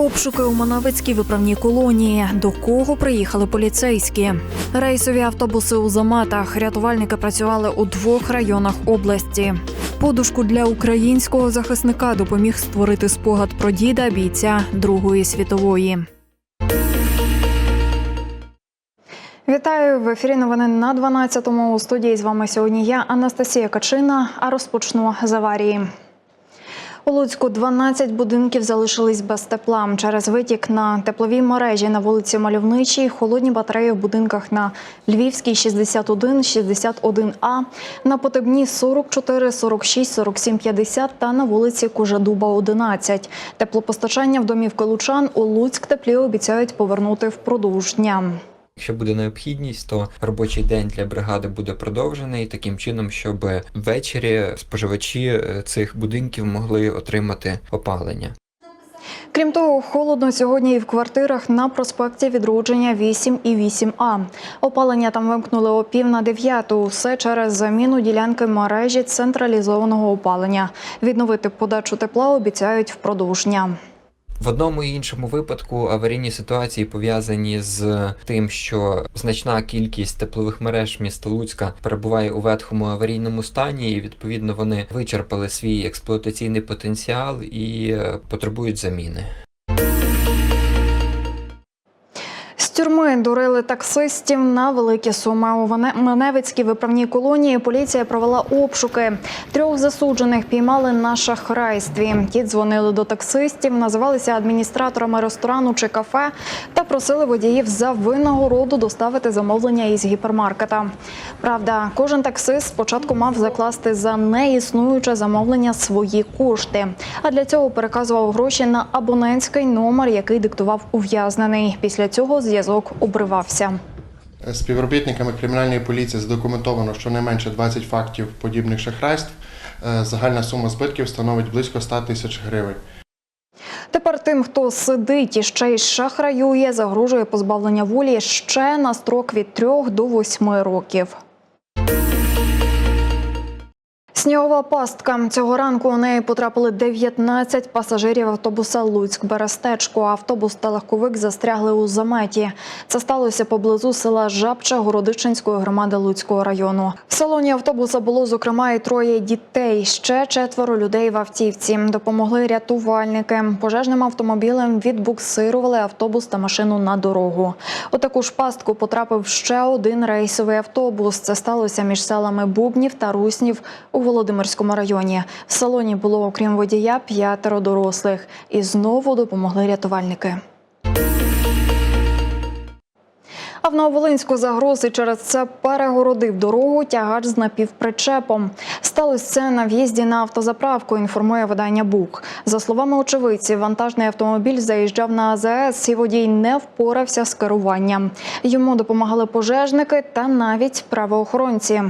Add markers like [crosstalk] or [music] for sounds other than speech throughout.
Обшуки у Манавицькій виправній колонії. До кого приїхали поліцейські? Рейсові автобуси у заметах. Рятувальники працювали у двох районах області. Подушку для українського захисника допоміг створити спогад про діда бійця Другої світової. Вітаю в ефірі. Новини на 12-му. У студії з вами сьогодні я Анастасія Качина. А розпочну з аварії. У Луцьку 12 будинків залишились без тепла через витік на тепловій мережі на вулиці Мальовничій, холодні батареї в будинках на Львівській 61, 61А, на Потебні 44, 46, 47, 50 та на вулиці Кожедуба 11. Теплопостачання в домівки Лучан у Луцьк теплі обіцяють повернути впродовж дня. Якщо буде необхідність, то робочий день для бригади буде продовжений таким чином, щоб ввечері споживачі е, цих будинків могли отримати опалення. Крім того, холодно сьогодні і в квартирах на проспекті відродження 8 і 8А. Опалення там вимкнули о пів на дев'яту. Все через заміну ділянки мережі централізованого опалення. Відновити подачу тепла обіцяють впродовж дня. В одному і іншому випадку аварійні ситуації пов'язані з тим, що значна кількість теплових мереж міста Луцька перебуває у ветхому аварійному стані, і відповідно вони вичерпали свій експлуатаційний потенціал і е, потребують заміни. З тюрми дурили таксистів на великі суми. У Маневицькій виправній колонії поліція провела обшуки. Трьох засуджених піймали на шахрайстві. Ті дзвонили до таксистів, називалися адміністраторами ресторану чи кафе та просили водіїв за винагороду доставити замовлення із гіпермаркета. Правда, кожен таксист спочатку мав закласти за неіснуюче замовлення свої кошти. А для цього переказував гроші на абонентський номер, який диктував ув'язнений. Після цього зв'язок обривався. Співробітниками кримінальної поліції задокументовано щонайменше 20 фактів подібних шахрайств. Е, Загальна сума збитків становить близько 100 тисяч гривень. Тепер тим, хто сидить і ще й шахраює, загрожує позбавлення волі ще на строк від 3 до 8 років. Снігова пастка цього ранку у неї потрапили 19 пасажирів автобуса Луцьк Берестечко. Автобус та легковик застрягли у заметі. Це сталося поблизу села Жабча Городичинської громади Луцького району. В салоні автобуса було зокрема і троє дітей. Ще четверо людей в автівці. Допомогли рятувальники. Пожежним автомобілем відбуксирували автобус та машину на дорогу. У таку ж пастку потрапив ще один рейсовий автобус. Це сталося між селами Бубнів та Руснів у Володимирському районі. В салоні було, окрім водія, п'ятеро дорослих. І знову допомогли рятувальники. А в Нововолинську загрози через це перегородив дорогу тягач з напівпричепом. Сталося це на в'їзді на автозаправку, інформує видання Бук. За словами очевидців, вантажний автомобіль заїжджав на АЗС і водій не впорався з керуванням. Йому допомагали пожежники та навіть правоохоронці.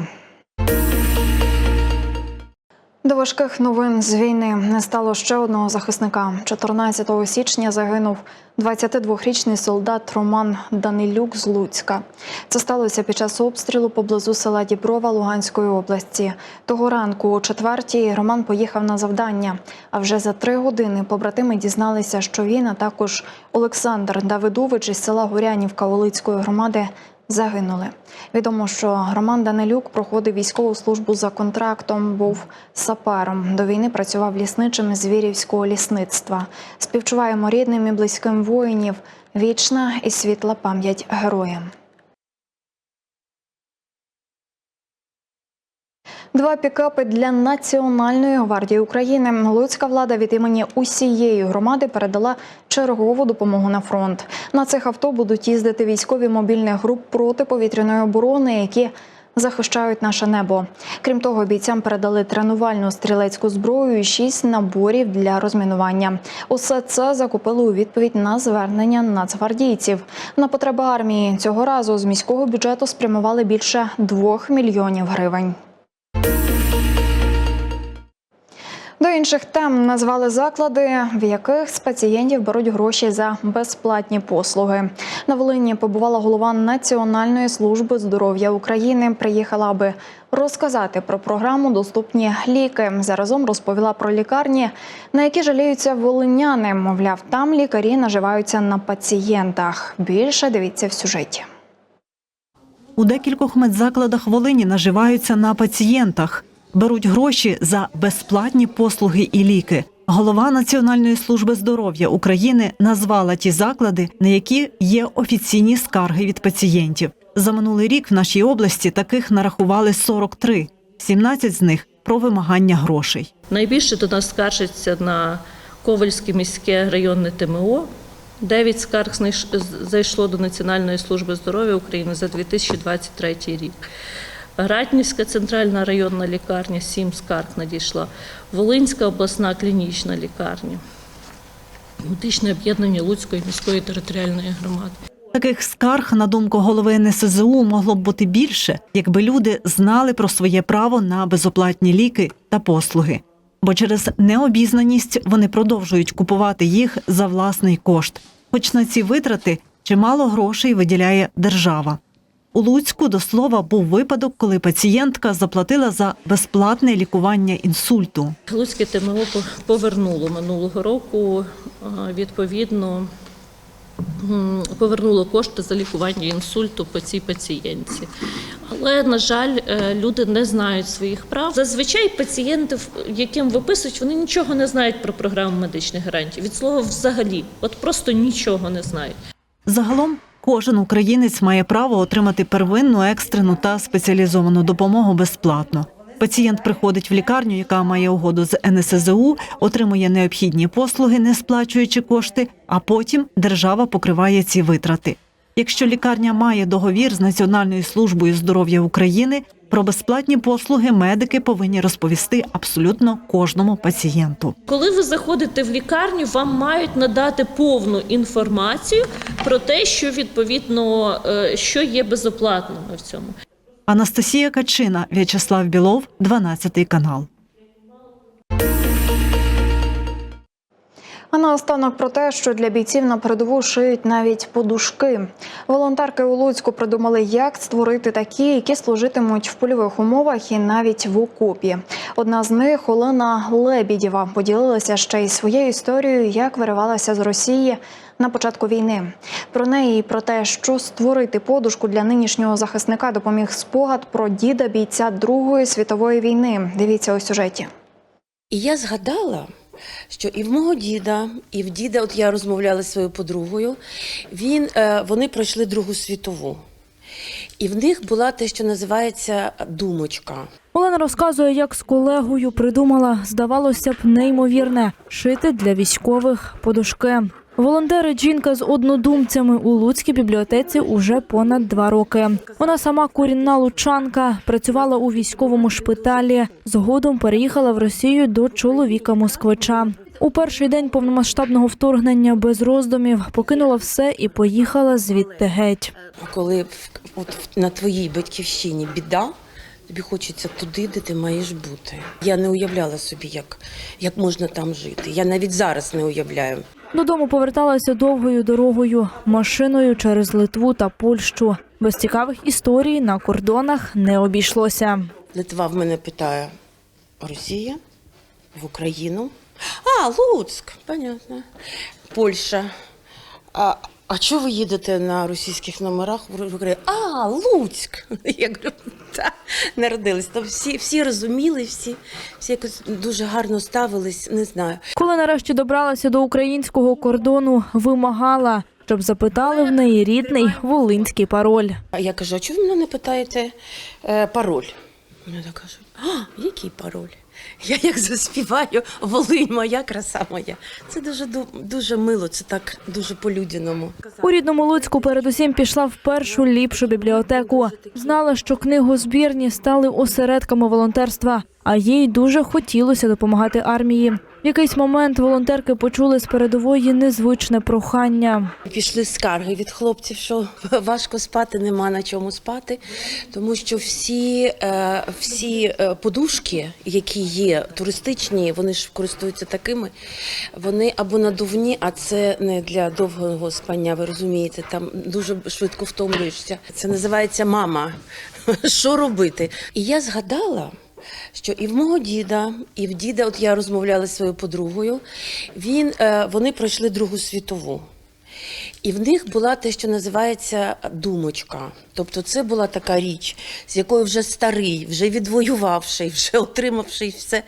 До важких новин з війни не стало ще одного захисника. 14 січня загинув 22-річний солдат Роман Данилюк з Луцька. Це сталося під час обстрілу поблизу села Діброва Луганської області. Того ранку, о четвертій, Роман поїхав на завдання. А вже за три години побратими дізналися, що він, а також Олександр Давидович із села Горянівка Волицької громади загинули. Відомо, що Роман Данилюк проходив військову службу за контрактом, був сапером. До війни працював лісничим з Вірівського лісництва. Співчуваємо рідним і близьким воїнів. Вічна і світла пам'ять героям. Два пікапи для Національної гвардії України. Луцька влада від імені усієї громади передала чергову допомогу на фронт. На цих авто будуть їздити військові мобільних груп протиповітряної оборони, які захищають наше небо. Крім того, бійцям передали тренувальну стрілецьку зброю і шість наборів для розмінування. Усе це закупили у відповідь на звернення нацгвардійців. На потреби армії цього разу з міського бюджету спрямували більше двох мільйонів гривень. До інших тем назвали заклади, в яких з пацієнтів беруть гроші за безплатні послуги. На Волині побувала голова Національної служби здоров'я України. Приїхала, аби розказати про програму Доступні ліки. Заразом розповіла про лікарні, на які жаліються волиняни. Мовляв, там лікарі наживаються на пацієнтах. Більше дивіться в сюжеті. У декількох медзакладах Волині наживаються на пацієнтах, беруть гроші за безплатні послуги і ліки. Голова Національної служби здоров'я України назвала ті заклади, на які є офіційні скарги від пацієнтів. За минулий рік в нашій області таких нарахували 43, 17 з них про вимагання грошей. Найбільше до нас скаржиться на Ковальське міське районне ТМО. Дев'ять скарг зайшло до Національної служби здоров'я України за 2023 рік. Ратнівська центральна районна лікарня, сім скарг надійшла. Волинська обласна клінічна лікарня, медичне об'єднання Луцької міської територіальної громади. Таких скарг, на думку голови НСЗУ, могло б бути більше, якби люди знали про своє право на безоплатні ліки та послуги. Бо через необізнаність вони продовжують купувати їх за власний кошт. Хоч на ці витрати чимало грошей виділяє держава. У Луцьку, до слова, був випадок, коли пацієнтка заплатила за безплатне лікування інсульту. Луцьке ТМО по- повернуло минулого року відповідно. Повернуло кошти за лікування інсульту по цій пацієнтці. Але, на жаль, е, люди не знають своїх прав. Зазвичай пацієнти, яким виписують, вони нічого не знають про програму медичних гарантій. Від слова взагалі, от просто нічого не знають. Загалом кожен українець має право отримати первинну, екстрену та спеціалізовану допомогу безплатно. Пацієнт приходить в лікарню, яка має угоду з НСЗУ, отримує необхідні послуги, не сплачуючи кошти, а потім держава покриває ці витрати. Якщо лікарня має договір з Національною службою здоров'я України, про безплатні послуги медики повинні розповісти абсолютно кожному пацієнту. Коли ви заходите в лікарню, вам мають надати повну інформацію про те, що відповідно е, що є безоплатними в цьому. Анастасія Качина, В'ячеслав Білов, 12 канал. А наостанок про те, що для бійців на передову шиють навіть подушки. Волонтерки у Луцьку придумали, як створити такі, які служитимуть в польових умовах і навіть в окопі. Одна з них Олена Лебідєва поділилася ще й своєю історією, як виривалася з Росії на початку війни. Про неї і про те, що створити подушку для нинішнього захисника допоміг спогад про діда бійця Другої світової війни. Дивіться у сюжеті. І я згадала, що і в мого діда, і в діда, от я розмовляла зі своєю подругою, він, е, вони пройшли Другу світову. І в них була те, що називається думочка. Олена розказує, як з колегою придумала, здавалося б, неймовірне шити для військових подушки. Волонтерить жінка з однодумцями у Луцькій бібліотеці уже понад два роки. Вона сама корінна лучанка, працювала у військовому шпиталі. Згодом переїхала в Росію до чоловіка москвича. У перший день повномасштабного вторгнення без роздумів покинула все і поїхала звідти геть. Коли от на твоїй батьківщині біда, тобі хочеться туди, де ти маєш бути. Я не уявляла собі, як, як можна там жити. Я навіть зараз не уявляю. Додому поверталася довгою дорогою, машиною через Литву та Польщу. Без цікавих історій на кордонах не обійшлося. Литва в мене питає: Росія? В Україну? А, Луцьк, понятно. Польща. А, а чого ви їдете на російських номерах в Україну? А, Луцьк. [laughs] Я говорю, так, народились. Там всі, всі розуміли, всі, всі якось дуже гарно ставились, не знаю. Коли нарешті добралася до українського кордону, вимагала, щоб запитали в неї рідний волинський пароль. А я кажу, а чого ви мене не питаєте е, пароль? Вони так кажуть, а, який пароль? Я як заспіваю Волинь моя, краса моя. Це дуже дуже мило, це так дуже по-людяному. У рідному Луцьку передусім пішла в першу ліпшу бібліотеку. Знала, що книгозбірні стали осередками волонтерства. А їй дуже хотілося допомагати армії. В якийсь момент волонтерки почули з передової незвичне прохання. Пішли скарги від хлопців, що [laughs] важко спати, нема на чому спати, тому що всі, е, всі е, подушки, які є туристичні, вони ж користуються такими, вони або надувні, а це не для довгого спання, ви розумієте, там дуже швидко втомлюєшся. Це називається мама. [laughs] Що робити? І я згадала. Що і в мого діда, і в діда, от я розмовляла зі своєю подругою, він, е, вони пройшли Другу світову. І в них була те, що називається думочка. Тобто це була така річ, з якою вже старий, вже відвоювавший, вже отримавший все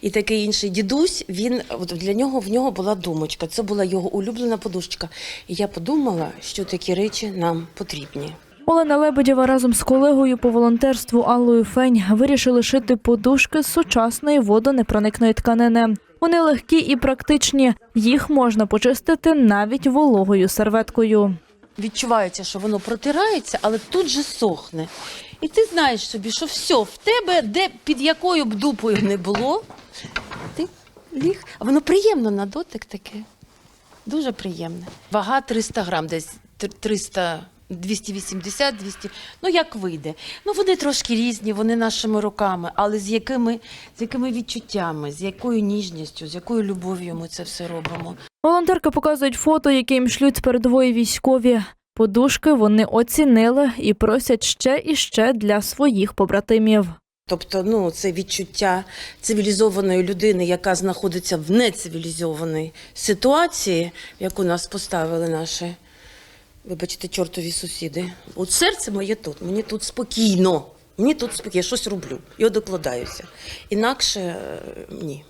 і такий інший дідусь. Він для нього в нього була думочка. Це була його улюблена подушечка. І я подумала, що такі речі нам потрібні. Олена Лебедєва разом з колегою по волонтерству Аллою Фень вирішили шити подушки з сучасної водонепроникної тканини. Вони легкі і практичні. Їх можна почистити навіть вологою серветкою. Відчувається, що воно протирається, але тут же сохне. І ти знаєш собі, що все, в тебе, де під якою б дупою не було, ти ліг. А воно приємно на дотик таке. Дуже приємне. Вага 300 грам, десь тр- 300, 280, 200, ну як вийде. Ну вони трошки різні, вони нашими руками, але з якими, з якими відчуттями, з якою ніжністю, з якою любов'ю ми це все робимо. Волонтерки показують фото, які їм шлють з передової військові. Подушки вони оцінили і просять ще і ще для своїх побратимів. Тобто, ну, це відчуття цивілізованої людини, яка знаходиться в нецивілізованій ситуації, яку нас поставили наші, вибачте, чортові сусіди. От серце моє тут, мені тут спокійно. Мені тут спокійно, я щось роблю і докладаюся. Інакше е, ні.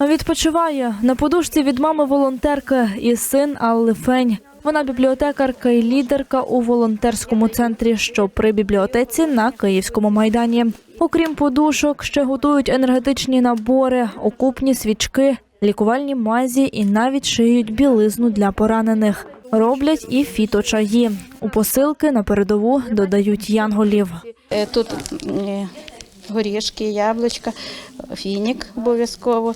Відпочиває на подушці від мами волонтерки і син Алли Фень. Вона бібліотекарка і лідерка у волонтерському центрі, що при бібліотеці на Київському майдані. Окрім подушок, ще готують енергетичні набори, окупні свічки, лікувальні мазі і навіть шиють білизну для поранених. Роблять і фіточаї. У посилки на передову додають янголів. Е, Тут е, горішки, яблучка, фінік обов'язково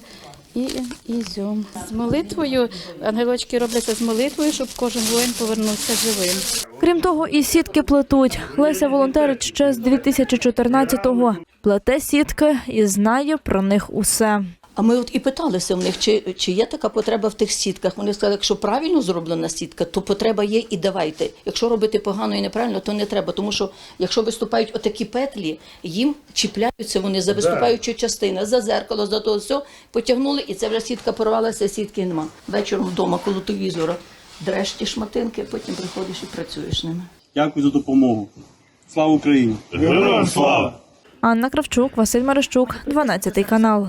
і ізюм. З молитвою, ангелочки робляться з молитвою, щоб кожен воїн повернувся живим. Крім того, і сітки плетуть. Леся волонтерить ще з 2014-го. Плете сітки і знає про них усе. А ми от і питалися в них, чи, чи є така потреба в тих сітках. Вони сказали, якщо правильно зроблена сітка, то потреба є і давайте. Якщо робити погано і неправильно, то не треба. Тому що якщо виступають отакі петлі, їм чіпляються вони за виступаючу частину, за зеркало, за то все, потягнули, і це вже сітка порвалася, сітки нема. Вечором вдома коло телевізора дреш ті шматинки, потім приходиш і працюєш ними. Дякую за допомогу. Слава Україні! Героям слава! Анна Кравчук, Василь Марищук, 12 канал.